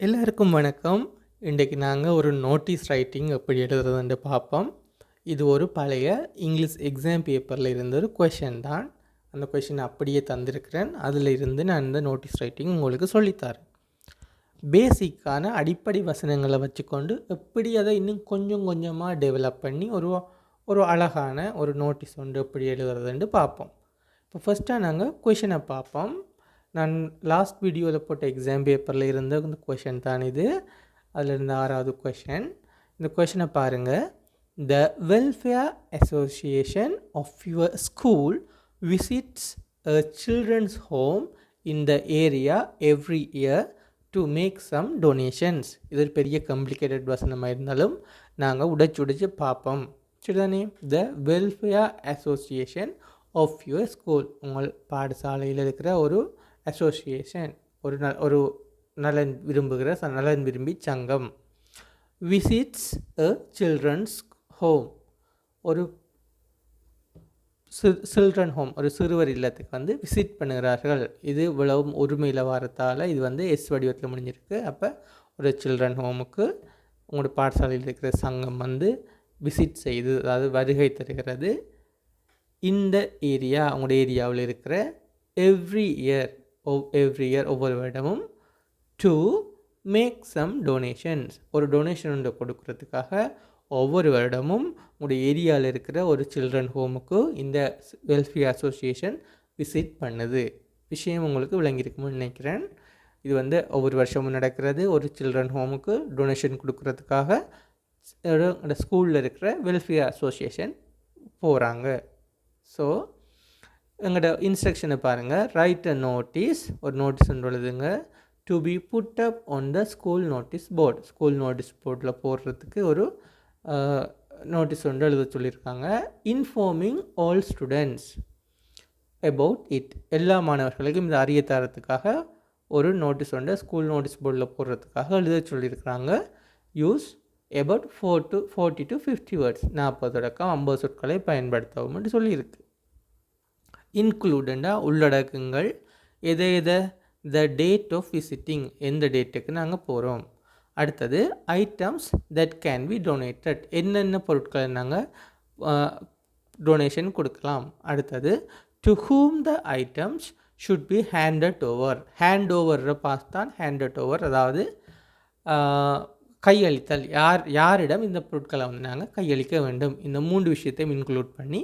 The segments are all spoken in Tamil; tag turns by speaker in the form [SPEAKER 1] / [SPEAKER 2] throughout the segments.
[SPEAKER 1] எல்லாருக்கும் வணக்கம். இன்றைக்கு நாங்கள் ஒரு நோட்டீஸ் ரைட்டிங் எப்படி எழுதுறதுன்னு பார்ப்போம். இது ஒரு பழைய இங்கிலீஷ் எக்ஸாம் பேப்பரில் இருந்த ஒரு கொஷின் தான். அந்த கொஷின் அப்படியே தந்திருக்கிறேன். அதில் இருந்து நான் இந்த நோட்டீஸ் ரைட்டிங் உங்களுக்கு சொல்லித்தரேன். பேசிக்கான அடிப்படை வசனங்களை வச்சுக்கொண்டு எப்படி அதை இன்னும் கொஞ்சம் கொஞ்சமாக டெவலப் பண்ணி ஒரு ஒரு அழகான ஒரு நோட்டீஸ் ஒன்று எப்படி எழுதுறதுன்னு பார்ப்போம். இப்போ ஃபஸ்ட்டாக நாங்கள் கொஷினை பார்ப்போம். நான் லாஸ்ட் வீடியோவில் போட்ட எக்ஸாம் பேப்பரில் இருந்த இந்த கொஷின் தான் இது. அதில் இருந்த ஆறாவது கொஷின் இந்த கொஷனை பாருங்கள் the welfare association of your school visits a children's home in the area every year to make some donations இது ஒரு பெரிய காம்ப்ளிகேட்டட் வசனமாக இருந்தாலும் நாங்கள் உடைச்சு உடைச்சு பார்ப்போம். சரிதானே? The welfare association of your school உங்கள் பாடசாலையில் இருக்கிற ஒரு அசோசியேஷன் ஒரு ந ஒரு நலன் விரும்புகிற ச- நலன் விரும்பி சங்கம். விசிட்ஸ் அ சில்ட்ரன்ஸ் ஹோம் ஒரு சில்ட்ரன் ஹோம் ஒரு சிறுவர் இல்லத்துக்கு வந்து விசிட் பண்ணுகிறார்கள். இது இவ்வளவும் உரிமையில் வாரத்தால் இது வந்து எஸ் வடிவத்தில் முடிஞ்சிருக்கு. அப்போ ஒரு சில்ட்ரன் ஹோமுக்கு உங்களோட பாடசாலையில் இருக்கிற சங்கம் வந்து விசிட் செய்து அதாவது வருகை தருகிறது. இந்த ஏரியா உங்களோட ஏரியாவில் இருக்கிற எவ்ரி இயர் எவ்ரி இயர் ஒவ்வொரு வருடமும் டு மேக் சம் டொனேஷன்ஸ் ஒரு டொனேஷன் ஒன்று கொடுக்கறதுக்காக ஒவ்வொரு வருடமும் உங்களுடைய ஏரியாவில் இருக்கிற ஒரு சில்ட்ரன் ஹோமுக்கு இந்த வெல்ஃபேர் அசோசியேஷன் விசிட் பண்ணுது. விஷயம் உங்களுக்கு விளங்கியிருக்கும்னு நினைக்கிறேன். இது வந்து ஒவ்வொரு வருஷமும் நடக்கிறது. ஒரு சில்ட்ரன் ஹோமுக்கு டொனேஷன் கொடுக்கறதுக்காக ஸ்கூலில் இருக்கிற வெல்ஃபேர் அசோசியேஷன் போகிறாங்க ஸோ எங்களோட இன்ஸ்ட்ரக்ஷனை பாருங்கள் ரைட் அ நோட்டீஸ் ஒரு நோட்டீஸ் எழுதுங்க. To be put up on the school notice board school notice போர்டில் போடுறதுக்கு ஒரு நோட்டீஸ் ஒன்று எழுத சொல்லியிருக்காங்க. Informing all students about it எல்லா மாணவர்களுக்கும் இதை அறிய தரத்துக்காக ஒரு நோட்டீஸ் ஒன்று ஸ்கூல் நோட்டீஸ் போர்டில் போடுறதுக்காக எழுத சொல்லியிருக்கிறாங்க. Use about four to forty to fifty words நாற்பது தொடக்கம் ஐம்பது சொற்களை பயன்படுத்தவும் சொல்லியிருக்கு. இன்க்ளூடண்டாக உள்ளடக்குங்கள் எதை எதை? த டேட் ஆஃப் விசிட்டிங் எந்த டேட்டுக்கு நாங்கள் போகிறோம் அடுத்தது items that can be donated என்னென்ன பொருட்களை நாங்கள் டொனேஷன் கொடுக்கலாம். அடுத்தது to whom the items should be handed over hand ஓவர்ற past தான் ஹேண்டட் ஓவர் அதாவது கையளித்தல். யார் யாரிடம் இந்த பொருட்களை வந்து நாங்கள் கையளிக்க வேண்டும்? இந்த மூன்று விஷயத்தையும் இன்க்ளூட் பண்ணி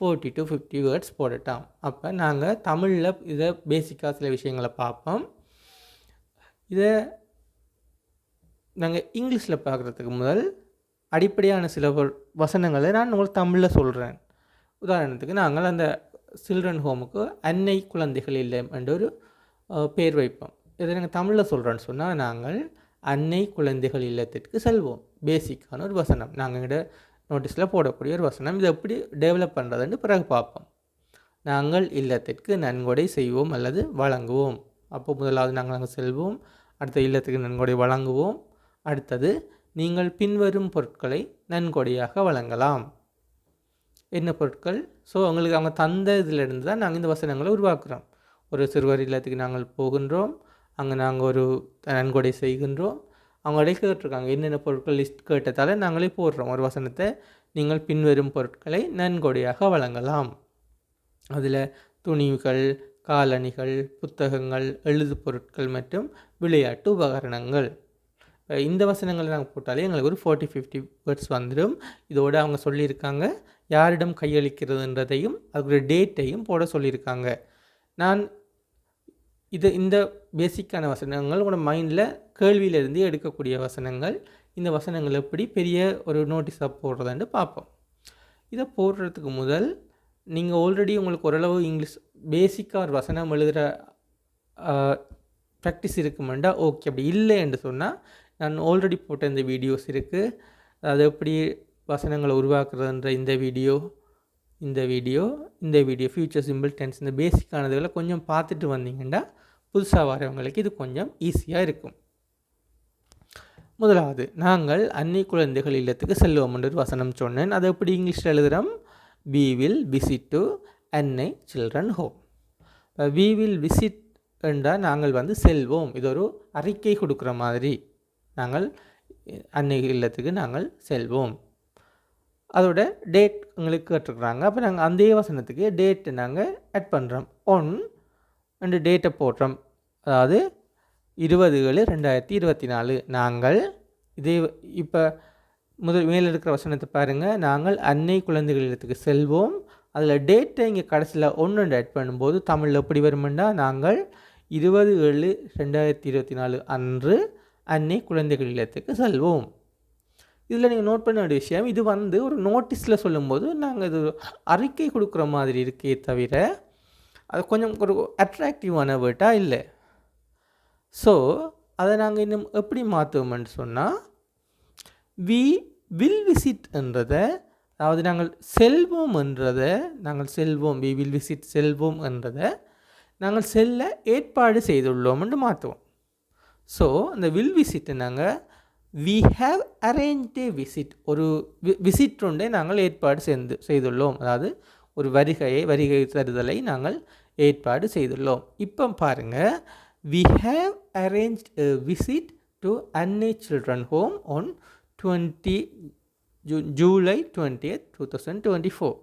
[SPEAKER 1] ஃபோர்ட்டி டு ஃபிஃப்டி வேர்ட்ஸ் போடட்டாம். அப்போ நாங்கள் தமிழில் இதை பேசிக்காக சில விஷயங்களை பார்ப்போம். இதை நாங்கள் இங்கிலீஷில் பார்க்குறதுக்கு முதல் அடிப்படையான சில வ- வசனங்களை நான் உங்களுக்கு தமிழில் சொல்கிறேன் உதாரணத்துக்கு நாங்கள் அந்த சில்ட்ரன் ஹோமுக்கு அன்னை குழந்தைகள் இல்லம் என்ற ஒரு பேர் வைப்போம். இதை நாங்கள் தமிழில் சொல்கிறோன்னு சொன்னால் நாங்கள் அன்னை குழந்தைகள் இல்லத்திற்கு செல்வோம். பேசிக்கான ஒரு வசனம். நாங்கள் எங்கள்கிட்ட நோட்டீஸில் போடக்கூடிய ஒரு வசனம். இதை எப்படி டெவலப் பண்ணுறதுன்னு பிறகு பார்ப்போம். நாங்கள் இல்லத்திற்கு நன்கொடை செய்வோம் அல்லது வழங்குவோம். அப்போ முதலாவது நாங்கள் அங்கே செல்வோம். அடுத்த இல்லத்துக்கு நன்கொடை வழங்குவோம். அடுத்தது நீங்கள் பின்வரும் பொருட்களை நன்கொடையாக வழங்கலாம். என்ன பொருட்கள்? ஸோ அவங்களுக்கு அவங்க தந்த இதிலிருந்து தான் நாங்கள் இந்த வசனங்களை உருவாக்குறோம். ஒரு சிறுவர் இல்லத்துக்கு நாங்கள் போகின்றோம். அங்கே நாங்கள் ஒரு நன்கொடை செய்கின்றோம். அவங்க இடையே கேட்டிருக்காங்க என்னென்ன பொருட்கள் லிஸ்ட் கேட்டதால் நாங்களே போடுறோம். ஒரு வசனத்தை நீங்கள் பின்வரும் பொருட்களை நன்கொடையாக வழங்கலாம். அதில் துணிகள் காலணிகள் புத்தகங்கள் எழுது பொருட்கள் மற்றும் விளையாட்டு உபகரணங்கள். இந்த வசனங்களை நாங்கள் போட்டாலே எங்களுக்கு ஒரு ஃபோர்ட்டி ஃபிஃப்டி வேர்ட்ஸ் வந்துடும் இதோட அவங்க சொல்லியிருக்காங்க யாரிடம் கையளிக்கிறதுன்றதையும் அதுக்கு டேட்டையும் போட சொல்லியிருக்காங்க. நான் இது இந்த பேசிக்கான வசனங்கள் உங்களோட மைண்டில் கேள்வியிலிருந்து எடுக்கக்கூடிய வசனங்கள். இந்த வசனங்கள் எப்படி பெரிய ஒரு நோட்டீஸாக போடுறதுன்ட்டு பார்ப்போம். இதை போடுறதுக்கு முதல் நீங்கள் ஆல்ரெடி உங்களுக்கு ஓரளவு இங்கிலீஷ் பேசிக்காக ஒரு வசனம் எழுதுகிற ப்ராக்டிஸ் இருக்குமெண்டா ஓகே அப்படி இல்லை என்று சொன்னால் நான் ஆல்ரெடி போட்ட இந்த வீடியோஸ் இருக்குது அது எப்படி வசனங்களை உருவாக்குறதுன்ற இந்த வீடியோ இந்த வீடியோ இந்த வீடியோ ஃபியூச்சர் சிம்பிள் டென்ஸ் இந்த பேசிக்கானதுகளை கொஞ்சம் பார்த்துட்டு வந்தீங்கன்னா புதுசாக வரவங்களுக்கு இது கொஞ்சம் ஈஸியாக இருக்கும். முதலாவது நாங்கள் அன்னை குழந்தைகள் இல்லத்துக்கு செல்வோம் என்று ஒரு வசனம் சொன்னேன். அதை எப்படி இங்கிலீஷில் எழுதுகிறோம் we will visit to Annai children home we will visit என்றால் நாங்கள் வந்து செல்வோம். இது ஒரு அறிக்கை கொடுக்குற மாதிரி. நாங்கள் அன்னை இல்லத்துக்கு நாங்கள் செல்வோம். அதோட டேட் எங்களுக்கு கேட்டிருக்குறாங்க. அப்போ நாங்கள் அந்த வசனத்துக்கு டேட்டு நாங்கள் ஆட் பண்ணுறோம் ஒன் ரெண்டு டேட்டை போடுறோம் அதாவது இருபது ஏழு ரெண்டாயிரத்தி இருபத்தி நாலு நாங்கள் இதே இப்போ முதல் மேலே இருக்கிற வசனத்தை பாருங்கள் நாங்கள் அன்னை குழந்தைகள் இடத்துக்கு செல்வோம். அதில் டேட்டை இங்கே கடைசியில் ஒன்று ஆட் பண்ணும்போது தமிழில் எப்படி வருமெண்டா நாங்கள் இருபது ஏழு ரெண்டாயிரத்தி இருபத்தி நாலு அன்று அன்னை குழந்தைகள் இல்லத்துக்கு செல்வோம். இதில் நீங்கள் நோட் பண்ண வேண்டிய விஷயம் இது வந்து ஒரு நோட்டீஸில் சொல்லும்போது நாங்கள் இது அறிக்கை கொடுக்குற மாதிரி இருக்கே தவிர அது கொஞ்சம் ஒரு அட்ராக்டிவான வேர்ட்டாக இல்லை. ஸோ அதை நாங்கள் இன்னும் எப்படி மாற்றுவோம்னு சொன்னால் வி வில் விசிட் என்றதை அதாவது நாங்கள் செல்வோம் என்றதை நாங்கள் செல்வோம் வி வில் விசிட் செல்வோம் என்றதை நாங்கள் செல்ல ஏற்பாடு செய்துள்ளோம் என்று மாற்றுவோம் ஸோ அந்த வில் விசிட்டை நாங்கள் we have arrange a visit ஒரு விசிட் ஒன்றை நாங்கள் ஏற்பாடு செய்து செய்துள்ளோம். அதாவது ஒரு வருகையை வருகை தருதலை நாங்கள் ஏற்பாடு செய்துள்ளோம். இப்போ பாருங்கள் we have arrange visit to Annai children home on twenty ju July twenty two thousand twenty four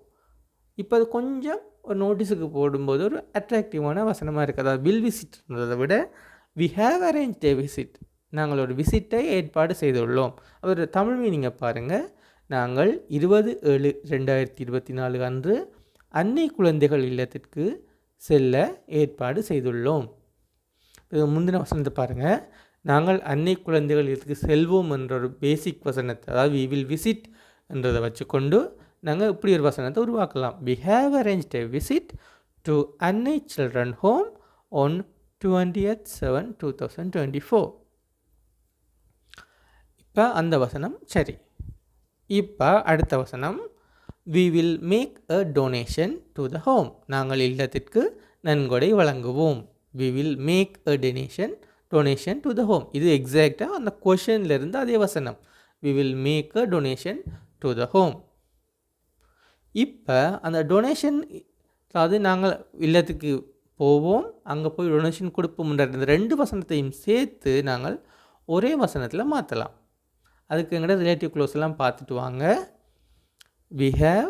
[SPEAKER 1] இப்போ அது கொஞ்சம் ஒரு நோட்டீஸுக்கு போடும்போது ஒரு அட்ராக்டிவான வசனமாக இருக்குது. அதாவது வில் விசிட்ன்றதை விட we have arrange a visit நாங்கள் ஒரு விசிட்டை ஏற்பாடு செய்துள்ளோம். அவர் தமிழ் மீனிங்கை பாருங்கள் நாங்கள் இருபது ஏழு ரெண்டாயிரத்தி இருபத்தி நாலு அன்று அன்னை குழந்தைகள் இல்லத்திற்கு செல்ல ஏற்பாடு செய்துள்ளோம். முந்தின வசனத்தை பாருங்கள் நாங்கள் அன்னை குழந்தைகள் இல்லத்துக்கு செல்வோம் என்ற ஒரு பேசிக் வசனத்தை அதாவது வி வில் விசிட் என்றதை வச்சுக்கொண்டு நாங்கள் இப்படி ஒரு வசனத்தை உருவாக்கலாம். We have arrange a visit to Annai children home on twentieth seven two thousand twenty four இப்போ அந்த வசனம் சரி. இப்போ அடுத்த வசனம். We will make a donation to the home நாங்கள் இல்லத்திற்கு நன்கொடை வழங்குவோம். We will make a donation donation to the home இது எக்ஸாக்டாக அந்த கொஷன்லேருந்து அதே வசனம். We will make a donation to the home இப்போ அந்த டொனேஷன் அதாவது நாங்கள் இல்லத்துக்கு போவோம் அங்கே போய் டொனேஷன் கொடுப்போம்ன்ற இந்த ரெண்டு வசனத்தையும் சேர்த்து நாங்கள் ஒரே வசனத்தில் மாற்றலாம் அதுக்கு எங்கள்கிட்ட ரிலேட்டிவ் க்ளோஸ்லாம் பார்த்துட்டு வாங்க. We have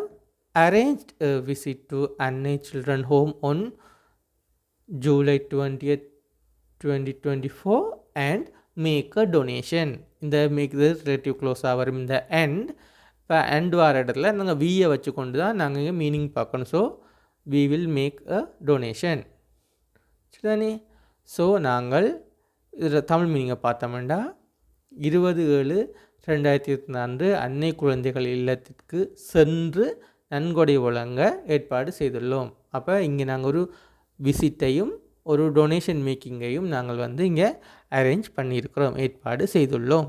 [SPEAKER 1] arrange visit to Annai children home on July twentieth twenty twenty four and make a donation இந்த மேக் த ரிலேட்டிவ் க்ளோஸாக வரும் இந்த அண்ட் இப்போ அண்ட் வர இடத்துல நாங்கள் வியை வச்சு கொண்டு தான் நாங்கள் இங்கே மீனிங் பார்க்கணும். So we will make a donation சரிதானே? ஸோ நாங்கள் இதில் தமிழ் மீனிங்கை பார்த்தோம்னா இருபது ஏழு ரெண்டாயிரத்தி இருபத்தி நான்கு அன்னை குழந்தைகள் இல்லத்திற்கு சென்று நன்கொடை வழங்க ஏற்பாடு செய்துள்ளோம். அப்போ இங்கே நாங்கள் ஒரு விசிட்டையும் ஒரு டொனேஷன் மேக்கிங்கையும் நாங்கள் வந்து இங்கே அரேஞ்ச் பண்ணியிருக்கிறோம் ஏற்பாடு செய்துள்ளோம்.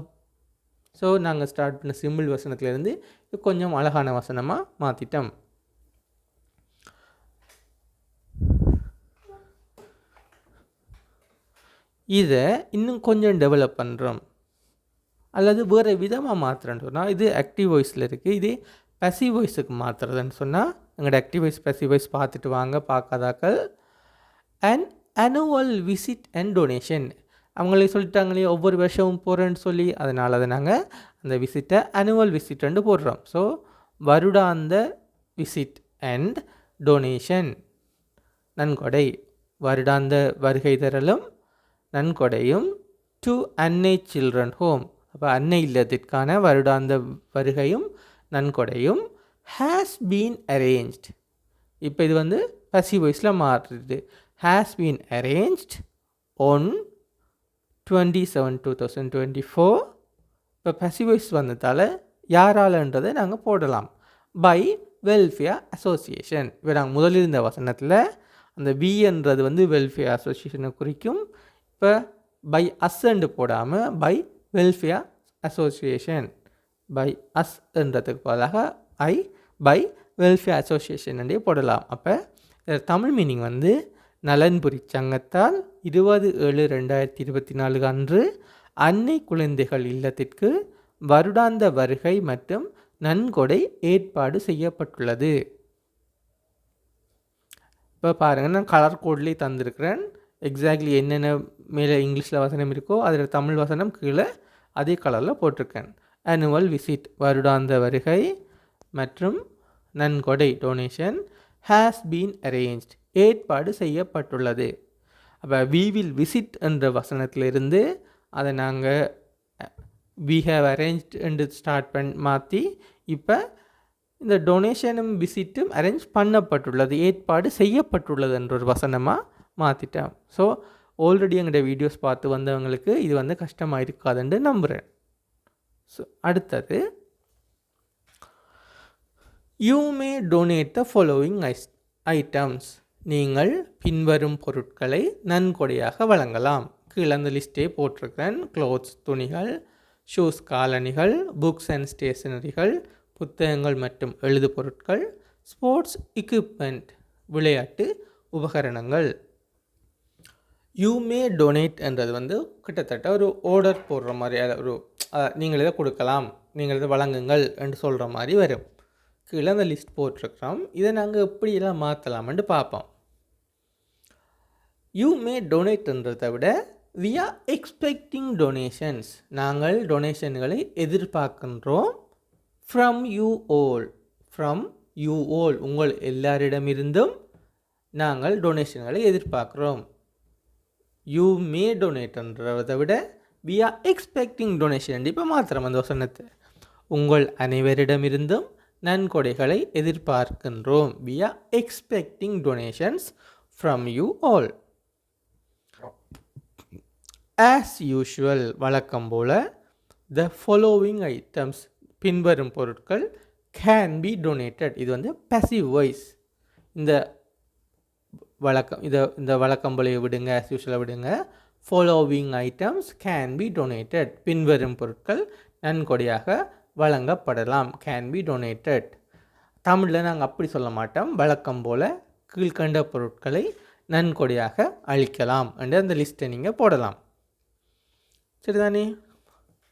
[SPEAKER 1] ஸோ நாங்கள் ஸ்டார்ட் பண்ண சிம்பிள் வசனத்துலேருந்து கொஞ்சம் அழகான வசனமாக மாற்றிட்டோம் இதை இன்னும் கொஞ்சம் டெவலப் பண்ணுறோம் அல்லது வேறு விதமாக மாற்றுறேன்னு சொன்னால் இது ஆக்டிவ் வாய்ஸில் இருக்குது இதே பசி வாய்ஸுக்கு மாற்றுறதுன்னு சொன்னால் எங்களோட ஆக்டிவ் வாய்ஸ் பசி வாய்ஸ் பார்த்துட்டு வாங்க பார்க்காதாக்கள். And annual visit and donation அவங்களே சொல்லிட்டாங்களே ஒவ்வொரு வருஷமும் போகிறேன்னு சொல்லி அதனால் அதை நாங்கள் அந்த விசிட்டை அனுவல் விசிட்னு போடுறோம். ஸோ வருடாந்த விசிட் அண்ட் டொனேஷன் நன்கொடை. வருடாந்த வருகை தரலும் நன்கொடையும் டு அன்னை சில்ட்ரன் ஹோம் அப்போ அன்னை இல்லத்திற்கான வருடாந்த வருகையும் நன்கொடையும் ஹேஸ் பீன் அரேஞ்ச்ட் இப்போ இது வந்து பசி வாய்ஸில் மாறுது. Has been arranged on twenty seven two thousand twenty four இப்போ பசி வாய்ஸ் வந்ததால் யாராலன்றதை நாங்கள் போடலாம். பை வெல்ஃபேர் அசோசியேஷன் இப்போ நாங்கள் முதலில் இருந்த வசனத்தில் அந்த பிஎன்றது வந்து வெல்ஃபேர் அசோசியேஷனை குறிக்கும். இப்போ பை அஸ்ஸண்டு போடாமல் by welfare association by us என்றதுக்கு பதிலாக ஐ பை வெல்ஃபேர் அசோசியேஷன் என்றே போடலாம். அப்போ தமிழ் மீனிங் வந்து நலன்புரி சங்கத்தால் இருபது ஏழு ரெண்டாயிரத்தி இருபத்தி நாலு அன்று அன்னை குழந்தைகள் இல்லத்திற்கு வருடாந்த வருகை மற்றும் நன்கொடை ஏற்பாடு செய்யப்பட்டுள்ளது. இப்போ பாருங்கள் நான் கலர் கோட்லேயே தந்திருக்கிறேன். எக்ஸாக்ட்லி என்னென்ன மேலே இங்கிலீஷில் வசனம் இருக்கோ அதில் தமிழ் வசனம் கீழே அதே கலரில் போட்டிருக்கேன். ஆனுவல் விசிட் வருடாந்த வருகை மற்றும் நன்கொடை டொனேஷன் ஹேஸ் பீன் அரேஞ்ச்ட் ஏற்பாடு செய்யப்பட்டுள்ளது. அப்போ வி வில் விசிட் என்ற வசனத்திலிருந்து அதை நாங்கள் வி ஹேவ் அரேஞ்ச்ட் என்று ஸ்டார்ட் பண் மாற்றி இப்போ இந்த டொனேஷனும் விசிட்டும் அரேஞ்ச் பண்ணப்பட்டுள்ளது. ஏற்பாடு செய்யப்பட்டுள்ளது என்ற ஒரு வசனமாக மாற்றிட்டேன் ஸோ ஆல்ரெடி எங்கள்கிட்ட வீடியோஸ் பார்த்து வந்தவங்களுக்கு இது வந்து கஷ்டமாக இருக்காதுன்னு நம்புகிறேன் ஸோ அடுத்தது you may donate the following ice items நீங்கள் பின்வரும் பொருட்களை நன்கொடையாக வழங்கலாம். கீழே அந்த லிஸ்ட்டே போட்டிருக்கிறேன். க்ளோத்ஸ் துணிகள் ஷூஸ் காலணிகள் புக்ஸ் அண்ட் ஸ்டேஷனரிகள் புத்தகங்கள் மற்றும் எழுது பொருட்கள் ஸ்போர்ட்ஸ் எக்யூப்மெண்ட் விளையாட்டு உபகரணங்கள். யூ மே டொனேட் என்றது வந்து கிட்டத்தட்ட ஒரு ஆர்டர் போடுற மாதிரி ஒரு நீங்கள் இதை கொடுக்கலாம் நீங்கள் இதை வழங்குங்கள் என்று சொல்கிற மாதிரி வரும். கீழே அந்த லிஸ்ட் போட்டிருக்கிறோம். இதை நாங்கள் எப்படியெல்லாம் மாற்றலாம்னு பார்ப்போம். யூ மே டொனேட்ன்றதை விட வி ஆர் எக்ஸ்பெக்டிங் டொனேஷன்ஸ் நாங்கள் டொனேஷன்களை எதிர்பார்க்கின்றோம் from you all from you all உங்கள் எல்லாரிடமிருந்தும் நாங்கள் டொனேஷன்களை எதிர்பார்க்குறோம். யூ மே டொனேட்ன்றதை விட வி ஆர் எக்ஸ்பெக்டிங் டொனேஷன் இப்போ மாத்திரம் அந்த வசனத்தை. உங்கள் அனைவரிடமிருந்தும் நன்கொடைகளை எதிர்பார்க்கின்றோம். We are expecting donations from you all as usual வழக்கம் போல் த ஃபாலோவிங் ஐட்டம்ஸ் பின்வரும் பொருட்கள் கேன் பி டொனேட்டட் இது வந்து பசிவ் வைஸ் இந்த வழக்கம் இதை இந்த வழக்கம் விடுங்க ஆஸ் விடுங்க. Following items can be donated பின்வரும் பொருட்கள் நன்கொடையாக வழங்கப்படலாம். கேன் பி டொனேட்டட் தமிழில் நாங்கள் அப்படி சொல்ல மாட்டோம். வழக்கம் போல் கீழ்கண்ட பொருட்களை நன்கொடையாக அளிக்கலாம் என்று அந்த லிஸ்ட்டை நீங்கள் போடலாம். சரிதானே?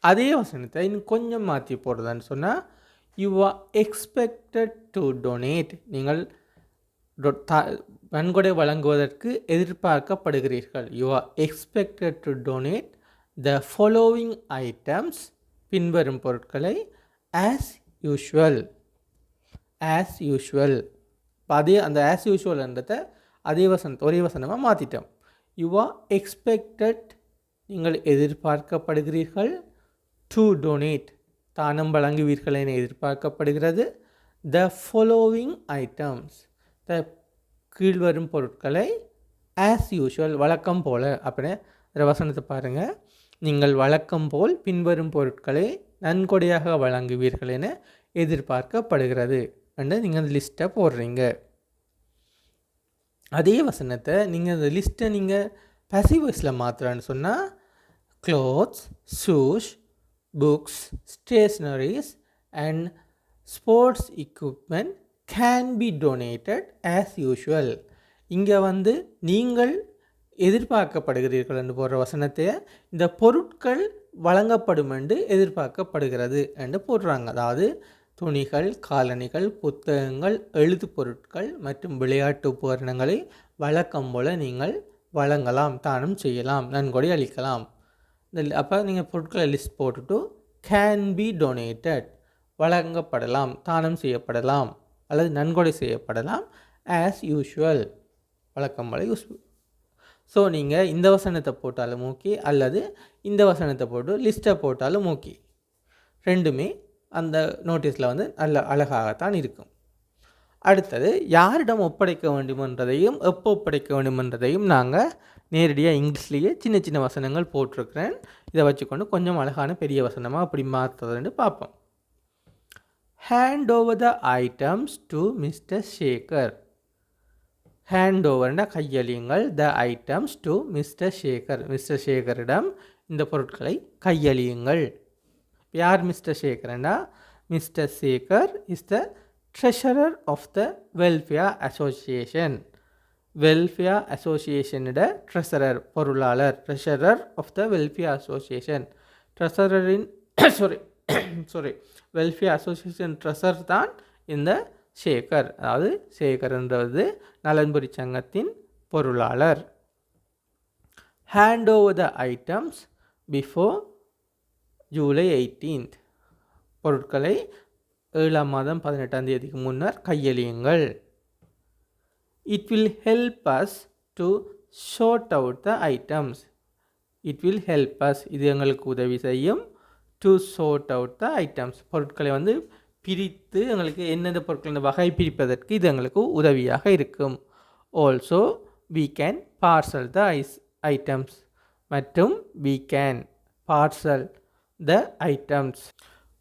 [SPEAKER 1] அதே வசனத்தை இன்னும் கொஞ்சம் மாற்றி போடுறதான்னு சொன்னால் you are expected to donate நீங்கள் நன்கொடை வழங்குவதற்கு எதிர்பார்க்கப்படுகிறீர்கள். You are expected to donate the following items பின்வரும் பொருட்களை ஆஸ் யூஷுவல் ஆஸ் யூஷுவல் இப்போ அதே அந்த ஆஸ் யூஷுவல்ன்றத அதே வசன ஒரே வசனமாக மாற்றிட்டோம் யூ ஆர் எக்ஸ்பெக்டட் நீங்கள் எதிர்பார்க்கப்படுகிறீர்கள் டு டொனேட் தானம் வழங்குவீர்கள் என எதிர்பார்க்கப்படுகிறது. த ஃபாலோவிங் ஐட்டம்ஸ் கீழ்வரும் பொருட்களை ஆஸ் யூஷுவல் வழக்கம் போல். அப்படின்னு இந்த வசனத்தை பாருங்கள் நீங்கள் வழக்கம் போல் பின்வரும் பொருட்களை நன்கொடையாக வழங்குவீர்கள் என எதிர்பார்க்கப்படுகிறது என்று நீங்கள் அந்த லிஸ்ட்டை போடுறீங்க. அதே வசனத்தை நீங்கள் அந்த லிஸ்ட்டை நீங்கள் passive வாய்ஸில் மாற்றுறான்னு சொன்னால் clothes shoes books stationeries and sports equipment can be donated as usual இங்கே வந்து நீங்கள் எதிர்பார்க்கப்படுகிறீர்கள் என்று போடுற வசனத்தை இந்த பொருட்கள் வழங்கப்படும் என்று எதிர்பார்க்கப்படுகிறது என்று போடுறாங்க. அதாவது துணிகள் காலணிகள் புத்தகங்கள் எழுது பொருட்கள் மற்றும் விளையாட்டு உபகரணங்களை வழக்கம் போல நீங்கள் வழங்கலாம் தானம் செய்யலாம் நன்கொடை அளிக்கலாம். இந்த அப்போ நீங்கள் பொருட்களை லிஸ்ட் போட்டுட்டு கேன் பி டொனேட்டட் வழங்கப்படலாம் தானம் செய்யப்படலாம். அல்லது நன்கொடை செய்யப்படலாம் ஆஸ் யூஷுவல் வழக்கம் போல யூஸ் ஸோ நீங்கள் இந்த வசனத்தை போட்டாலும் ஓகே அல்லது இந்த வசனத்தை போட்டு லிஸ்ட்டை போட்டாலும் ஓகே ரெண்டுமே அந்த நோட்டீஸில் வந்து நல்ல அழகாகத்தான் இருக்கும். அடுத்தது யாரிடம் ஒப்படைக்க வேண்டுமென்றதையும் எப்போ ஒப்படைக்க வேண்டுமென்றதையும் நாங்கள் நேரடியாக இங்கிலீஷ்லேயே சின்ன சின்ன வசனங்கள் போட்டிருக்கிறேன். இதை வச்சுக்கொண்டு கொஞ்சம் அழகான பெரிய வசனமாக அப்படி மாற்றுறதுன்னு பார்ப்போம். Hand over the items to mister Shekar hand ஓவர்னா கையளியுங்கள். The items to mister Shekar mister ஷேகரிடம் இந்த பொருட்களை கையளியுங்கள். யார் mister ஷேகர்னா mister Sekar is the treasurer of the welfare association welfare அசோசியேஷனோட treasurer பொருளாளர் treasurer of the welfare association ட்ரெஷரரின் sorry sorry welfare association treasure தான் இந்த சேகர். அதாவது சேகர்ன்றது நலன்புரி சங்கத்தின் பொருளாளர். Hand over the items before July eighteenth பொருட்களை ஏழாம் மாதம் பதினெட்டாம் தேதிக்கு முன்னர் கையெழியுங்கள் it will help us to sort out the items it will help us இது எங்களுக்கு உதவி செய்யும். To sort out the items பொருட்களை வந்து பிரித்து எங்களுக்கு எந்தெந்த பொருட்கள் இந்த வகை பிரிப்பதற்கு இது எங்களுக்கு உதவியாக இருக்கும். Also we can parcel the ice items மற்றும் we can parcel the items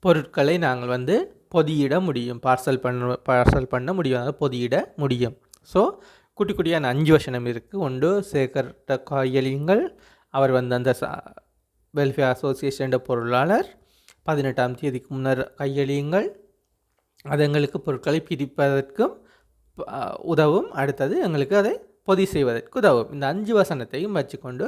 [SPEAKER 1] பொருட்களை நாங்கள் வந்து பொதியிட முடியும். பார்சல் பண்ண பார்சல் பண்ண முடியும். அதாவது பொதியிட முடியும். ஸோ குட்டி குட்டியான அஞ்சு வசனம் இருக்குது ஒன்று சேகர்ட்ட காயலிங்கள் அவர் வந்து அந்த வெல்ஃபேர் அசோசியேஷன் பொருளாளர் பதினெட்டாம் தேதிக்கு முன்னர் கையெழியுங்கள் அது எங்களுக்கு பொருட்களை பிரிப்பதற்கும் உதவும். அடுத்தது எங்களுக்கு அதை பொதி செய்வதற்கு உதவும். இந்த அஞ்சு வசனத்தையும் வச்சுக்கொண்டு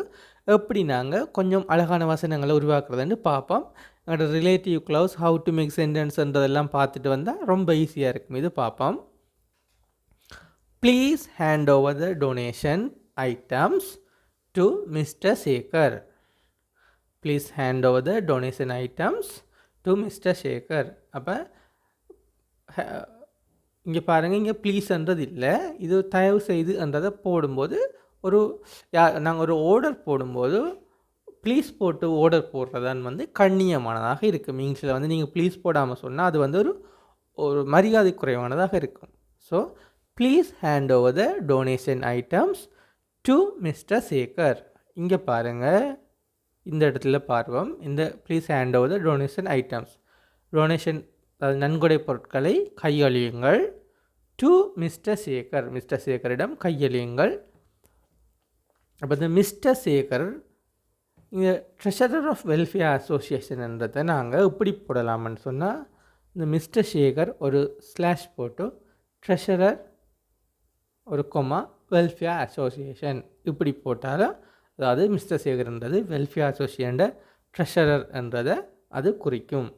[SPEAKER 1] எப்படி நாங்கள் கொஞ்சம் அழகான வசனங்களை உருவாக்குறதுன்னு பார்ப்போம். எங்களோட relative clause how to make சென்டென்ஸ்ன்றதெல்லாம் பார்த்துட்டு வந்தால் ரொம்ப ஈஸியாக இருக்கும். இது பார்ப்போம். Please hand over the donation items to mister Sekar please hand over the donation items to mister Sekar அப்போ இங்கே பாருங்கள் இங்கே ப்ளீஸ்ன்றது இல்லை. இது தயவு செய்துன்றதை போடும்போது ஒரு யா நாங்கள் ஒரு ஆர்டர் போடும்போது ப்ளீஸ் போட்டு ஆர்டர் போடுறதான் வந்து கண்ணியமானதாக இருக்கும். மீன்ஸில் வந்து நீங்கள் ப்ளீஸ் போடாமல் சொன்னால் அது வந்து ஒரு ஒரு மரியாதை குறைவானதாக இருக்கும். So please hand over the donation items to mister Sekar இங்கே பாருங்கள் இந்த இடத்துல பார்வோம் இந்த please hand over the donation items donation அதாவது நன்கொடை பொருட்களை கையளியுங்கள் டு மிஸ்டர் சேகர் மிஸ்டர் சேகரிடம் கையளியுங்கள் அப்போ இந்த மிஸ்டர் சேகர் இந்த ட்ரெஷரர் ஆஃப் வெல்ஃபேர் அசோசியேஷன்ன்றதை நாங்கள் எப்படி போடலாம்னு சொன்னால் இந்த மிஸ்டர் சேகர் ஒரு ஸ்லாஷ் போட்டு ட்ரெஷரர் ஒரு கொமா வெல்ஃபேர் அசோசியேஷன் இப்படி போட்டாலும் அதாவது மிஸ்டர் சேகர்ன்றது வெல்ஃபேர் அசோசியேஷன் ட்ரெஷரர் என்றதை அது குறிக்கும்.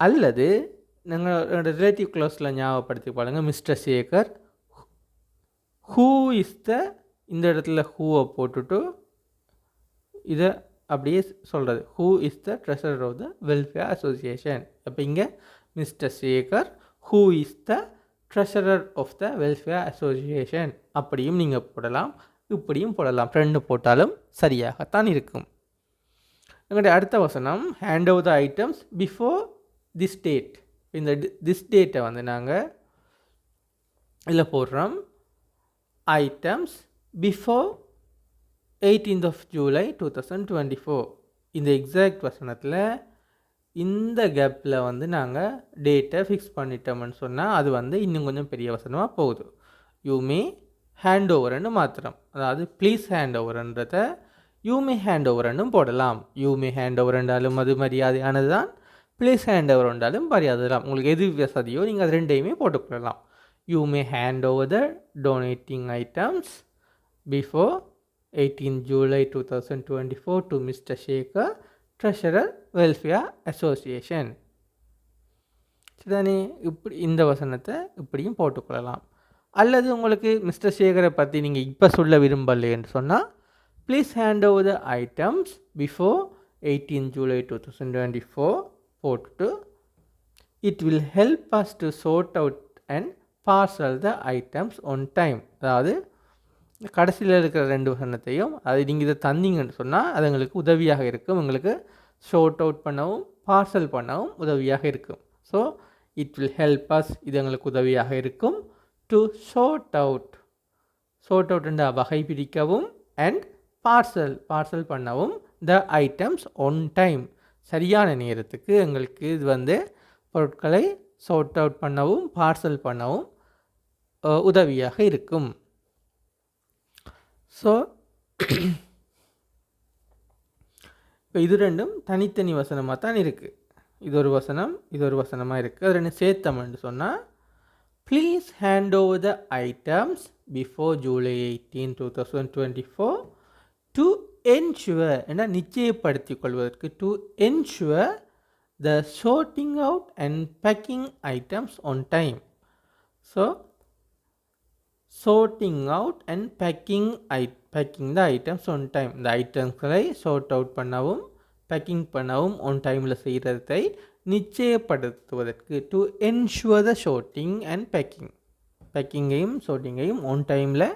[SPEAKER 1] அல்லது நாங்கள் ரிலேட்டிவ் க்ளோஸில் ஞாபகப்படுத்தி பாருங்கள் mister Sekar who is the இந்த இடத்துல ஹூவை போட்டுட்டு இதை அப்படியே சொல்கிறது who is the treasurer of the welfare association அப்போ இங்கே mister Sekar who is the treasurer of the welfare association அப்படியும் நீங்கள் போடலாம். இப்படியும் போடலாம். ரெண்டு போட்டாலும் சரியாகத்தான் இருக்கும். எங்களுடைய அடுத்த வசனம் hand over the items before this date இந்த திஸ் டேட்டை வந்து நாங்கள் இதில் போடுறோம். Items before eighteenth of July two thousand twenty four இந்த எக்ஸாக்ட் வசனத்தில் இந்த கேப்பில் வந்து நாங்கள் டேட்டை ஃபிக்ஸ் பண்ணிட்டோம்னு சொன்னால் அது வந்து இன்னும் கொஞ்சம் பெரிய வசனமாக போகுது. யூ மே ஹேண்ட் ஓவர்னு மாத்திரம். அதாவது ப்ளீஸ் ஹேண்ட் ஓவர்ன்றத யூ மே ஹேண்ட் ஓவர்னும் போடலாம். யூ ஹேண்ட் ஓவர் என்றாலும் அது மரியாதையானது தான் ப்ளீஸ் ஹேண்ட் ஓவர் என்றாலும் மரியாதை தான் உங்களுக்கு எது வசதியோ நீங்கள் அது ரெண்டையுமே போட்டுக்கொள்ளலாம். You may hand over the donating items before eighteen July two thousand twenty four to mister Shekar treasurer welfare association சரிதானே? இப்படி இந்த வசனத்தை இப்படியும் போட்டுக்கொள்ளலாம். அல்லது உங்களுக்கு மிஸ்டர் சேகரை பற்றி நீங்கள் இப்போ சொல்ல விரும்பலைன்னு சொன்னால் please hand over the items before eighteen July two thousand twenty four போட்டுட்டு it will help us to sort out and parcel the items on time அதாவது கடைசியில் இருக்கிற ரெண்டு வசனத்தையும் அது நீங்கள் இதை தந்தீங்கன்னு சொன்னால் அது எங்களுக்கு உதவியாக இருக்கும். உங்களுக்கு ஷோர்ட் அவுட் பண்ணவும் பார்சல் பண்ணவும் உதவியாக இருக்கும். So it will help us இது எங்களுக்கு உதவியாக இருக்கும். To sort out sort out என்ற வகை பிரிக்கவும் அண்ட் பார்சல் பார்சல் பண்ணவும் த ஐட்டம்ஸ் ஒன் டைம் சரியான நேரத்துக்கு எங்களுக்கு இது வந்து பொருட்களை ஷோர்ட் அவுட் பண்ணவும் பார்சல் பண்ணவும் உதவியாக இருக்கும். ஸோ இப்போ இது ரெண்டும் தனித்தனி வசனமாக தான் இருக்குது இது ஒரு வசனம் இது ஒரு வசனமாக இருக்குது அது ரெண்டு சேர்த்தம்னு சொன்னால் please hand over the items before July eighteen two thousand twenty four to ensure என நிச்சயப்படுத்திக் கொள்வதற்கு to ensure the sorting out and packing items on time so sorting out and packing I packing the items on time இந்த ஐட்டம்ஸ்களை sort out பண்ணவும் பேக்கிங் பண்ணவும் ஒன் டைமில் செய்கிறதை நிச்சயப்படுத்துவதற்கு to ensure the sorting and packing பேக்கிங்கையும் ஷோட்டிங்கையும் ஒன் டைமில்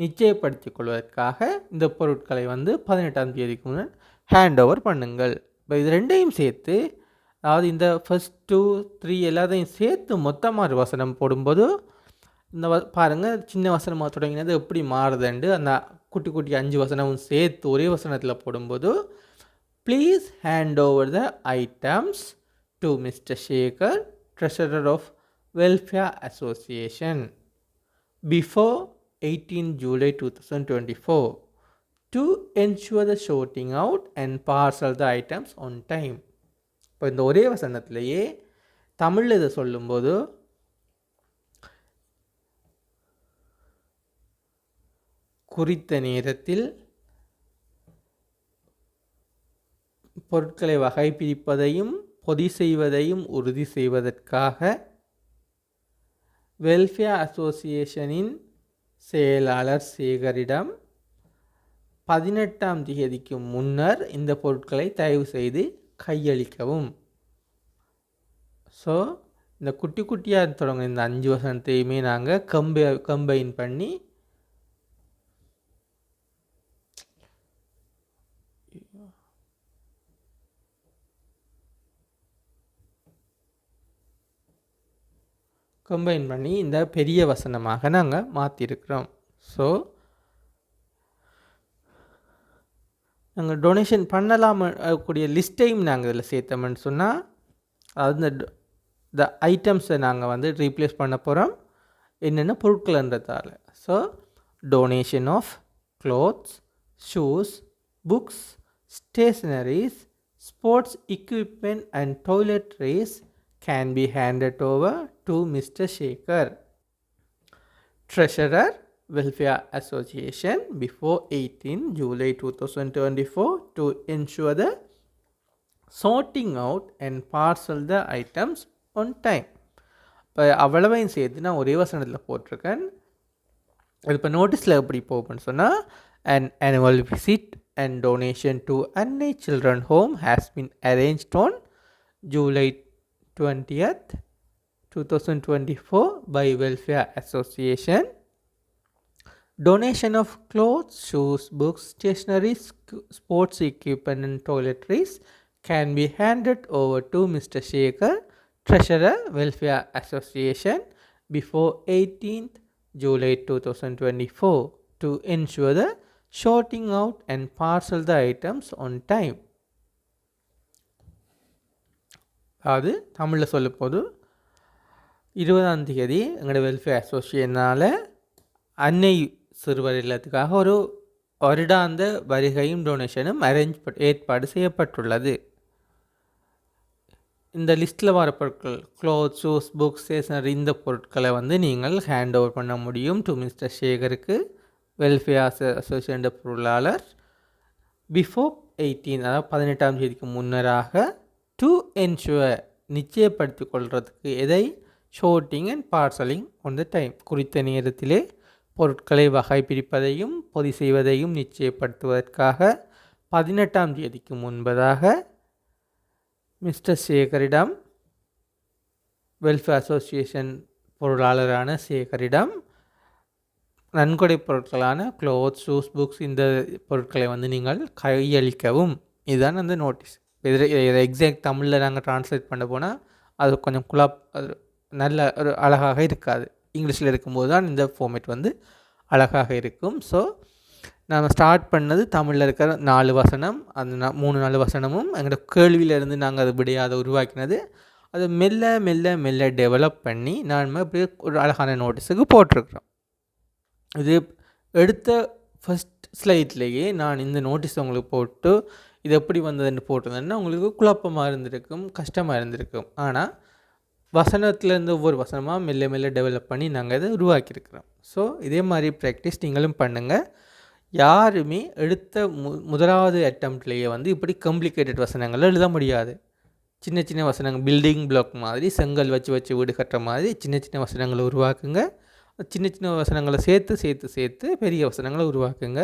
[SPEAKER 1] நிச்சயப்படுத்தி கொள்வதற்காக இந்த பொருட்களை வந்து பதினெட்டாம் தேதிக்கு முன்னால் ஹேண்ட் ஓவர் பண்ணுங்கள். இப்போ இது ரெண்டையும் சேர்த்து அதாவது இந்த ஃபஸ்ட் டூ த்ரீ எல்லாத்தையும் சேர்த்து மொத்தமாக ஒரு வசனம் போடும்போது இந்த வ பாருங்கள் சின்ன வசனமாக தொடங்கினது எப்படி மாறுதுண்டு அந்த குட்டி குட்டி அஞ்சு வசனமும் சேர்த்து ஒரே வசனத்தில் போடும்போது please hand over the items to mister Shekar treasurer of welfare association before eighteen July two thousand twenty four to ensure the sorting out and parcel the items on time இப்போ இந்த ஒரே வசனத்திலேயே தமிழில் இதை சொல்லும்போது குறித்த நேரத்தில் பொருட்களை வகை பிரிப்பதையும் பொதி செய்வதையும் உறுதி செய்வதற்காக வெல்ஃபேர் அசோசியேஷனின் செயலாளர் சேகரிடம் பதினெட்டாம் தேதிக்கு முன்னர் இந்த பொருட்களை தயவு செய்து கையளிக்கவும் ஸோ இந்த குட்டி குட்டியாக தொடங்க இந்த அஞ்சு வசனத்தையுமே நாங்கள் கம்பை கம்பைன் பண்ணி கம்பைன் பண்ணி இந்த பெரிய வசனமாக நாங்கள் மாற்றிருக்கிறோம் ஸோ நாங்கள் டொனேஷன் பண்ணலாம் கூடிய லிஸ்ட்டையும் நாங்கள் இதில் சேர்த்தோம்னு சொன்னால் அந்த இந்த த ஐட்டம்ஸை நாங்கள் வந்து ரீப்ளேஸ் பண்ண போகிறோம் என்னென்ன பொருட்கள்ன்றதால. So donation of clothes shoes books stationeries sports equipment and toiletries can be handed over to Mr. Shekhar, Treasurer, Welfare Association before 18 July 2024 to ensure the sorting out and parcel the items on time. இப்போ அவ்வளவையும் சேர்த்து நான் ஒரே வசனத்தில் போட்டிருக்கேன் அது இப்போ நோட்டீஸில் எப்படி போகும்னு சொன்னால் an annual visit and donation to Anne Children Home has been arranged on July 20th 2024 by Welfare Association. Donation of clothes, shoes, books, stationery, sports equipment, and toiletries can be handed over to Mr. Shekhar, Treasurer, Welfare Association, before 18th July 2024 to ensure the sorting out and parcel the items on time. அதாவது தமிழில் சொல்லும்போது இருபதாம் தேதி எங்களோட வெல்ஃபேர் அசோசியேஷனால் அன்னை சிறுவர் இல்லத்துக்காக ஒரு வருடாந்த வருகையும் டொனேஷனும் அரேஞ்ச் ஏற்பாடு செய்யப்பட்டுள்ளது. இந்த லிஸ்ட்டில் வர பொருட்கள் க்ளோத் ஷூஸ் புக்ஸ் ஸ்டேஷனரி இந்த பொருட்களை வந்து நீங்கள் ஹேண்ட் ஓவர் பண்ண முடியும் டு மிஸ்டர் சேகருக்கு வெல்ஃபேர் அசோ அசோசியேஷன் பொருளாளர். பிஃபோர் எயிட்டீன் அதாவது பதினெட்டாம் தேதிக்கு முன்னராக டு என்ஷுவர் நிச்சயப்படுத்திக் கொள்வதற்கு எதை? Sorting and parceling on the time குறித்த நேரத்திலே பொருட்களை வகை பிரிப்பதையும் பொதி செய்வதையும் நிச்சயப்படுத்துவதற்காக பதினெட்டாம் தேதிக்கு முன்பதாக மிஸ்டர் சேகரிடம் வெல்ஃபேர் அசோசியேஷன் பொருளாளரான சேகரிடம் நன்கொடை பொருட்களான க்ளோத் ஷூஸ் புக்ஸ் இந்த பொருட்களை வந்து நீங்கள் கையளிக்கவும். இதுதான் அந்த நோட்டீஸ் இது இதை எக்ஸாக்ட் தமிழில் நாங்கள் ட்ரான்ஸ்லேட் பண்ண போனால் அது கொஞ்சம் குலாப் அது நல்ல ஒரு அழகாக இருக்காது. இங்கிலீஷில் இருக்கும்போது தான் இந்த ஃபார்மேட் வந்து அழகாக இருக்கும். ஸோ நாம் ஸ்டார்ட் பண்ணது தமிழில் இருக்கிற நாலு வசனம் அந்த மூணு நாலு வசனமும் எங்களோட கேள்வியிலேருந்து நாங்கள் அது விடையாத உருவாக்கினது. அதை மெல்ல மெல்ல மெல்ல டெவலப் பண்ணி நான் அப்படியே ஒரு அழகான நோட்டீஸுக்கு போட்டிருக்கிறோம். இது எடுத்த ஃபஸ்ட் ஸ்லைட்லேயே நான் இந்த நோட்டீஸ் உங்களுக்கு போட்டு இது எப்படி வந்ததுன்னு போட்டிருந்தேன்னா உங்களுக்கு குழப்பமாக இருந்திருக்கும் கஷ்டமாக இருந்திருக்கும். ஆனால் வசனத்துலேருந்து ஒவ்வொரு வசனமாக மெல்ல மெல்ல டெவலப் பண்ணி நாங்கள் இதை உருவாக்கியிருக்கிறோம். ஸோ இதே மாதிரி ப்ராக்டிஸ் நீங்களும் பண்ணுங்கள் யாருமே எடுத்த மு முதலாவது அட்டம்ப்ட்லேயே வந்து இப்படி காம்ப்ளிகேட்டட் வசனங்களை எழுத முடியாது. சின்ன சின்ன வசனங்கள் பில்டிங் பிளாக் மாதிரி செங்கல் வச்சு வச்சு வீடு கட்டுற மாதிரி சின்ன சின்ன வசனங்களை உருவாக்குங்க. சின்ன சின்ன வசனங்களை சேர்த்து சேர்த்து சேர்த்து பெரிய வசனங்களை உருவாக்குங்க.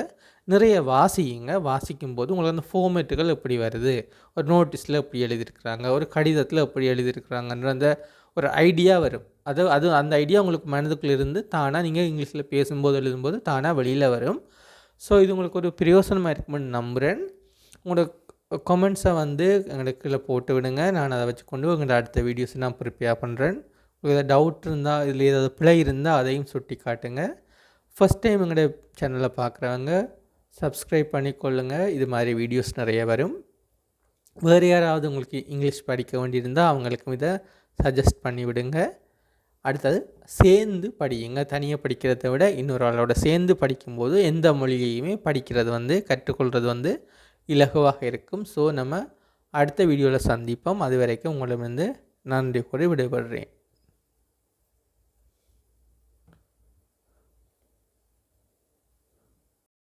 [SPEAKER 1] நிறைய வாசியுங்க. வாசிக்கும் போது உங்களுக்கு அந்த ஃபோமேட்டுகள் எப்படி வருது? ஒரு நோட்டீஸில் எப்படி எழுதியிருக்கிறாங்க? ஒரு கடிதத்தில் எப்படி எழுதியிருக்கிறாங்கன்ற அந்த ஒரு ஐடியா வரும். அது அது அந்த ஐடியா உங்களுக்கு மனதுக்குள்ள இருந்து தானாக நீங்கள் இங்கிலீஷில் பேசும்போது எழுதும்போது தானாக வெளியில் வரும். ஸோ இது உங்களுக்கு ஒரு பிரயோசனமாக இருக்குமென்னு நம்புகிறேன் உங்களோட கமெண்ட்ஸை வந்து எங்களுக்கு கீழே போட்டு விடுங்க. நான் அதை வச்சு கொண்டு உங்களோட அடுத்த வீடியோஸ் நான் ப்ரிப்பேர் பண்ணுறேன் ஏதாவது டவுட் இருந்தால் இதில் ஏதாவது பிழை இருந்தால் அதையும் சுட்டி காட்டுங்க ஃபஸ்ட் டைம் எங்களுடைய சேனலை பார்க்குறவங்க சப்ஸ்கிரைப் பண்ணிக்கொள்ளுங்கள் இது மாதிரி வீடியோஸ் நிறைய வரும். வேறு யாராவது உங்களுக்கு இங்கிலீஷ் படிக்க வேண்டியிருந்தால் அவங்களுக்கும் இதை சஜஸ்ட் பண்ணி விடுங்க அடுத்தது சேர்ந்து படியுங்க. தனியாக படிக்கிறத விட இன்னொரு ஆளோட சேர்ந்து படிக்கும்போது எந்த மொழியையுமே படிக்கிறது வந்து கற்றுக்கொள்கிறது வந்து இலகுவாக இருக்கும். ஸோ நம்ம அடுத்த வீடியோவில் சந்திப்போம். அது வரைக்கும் உங்களிடமிருந்து நன்றி கூறி விடைபடுறேன்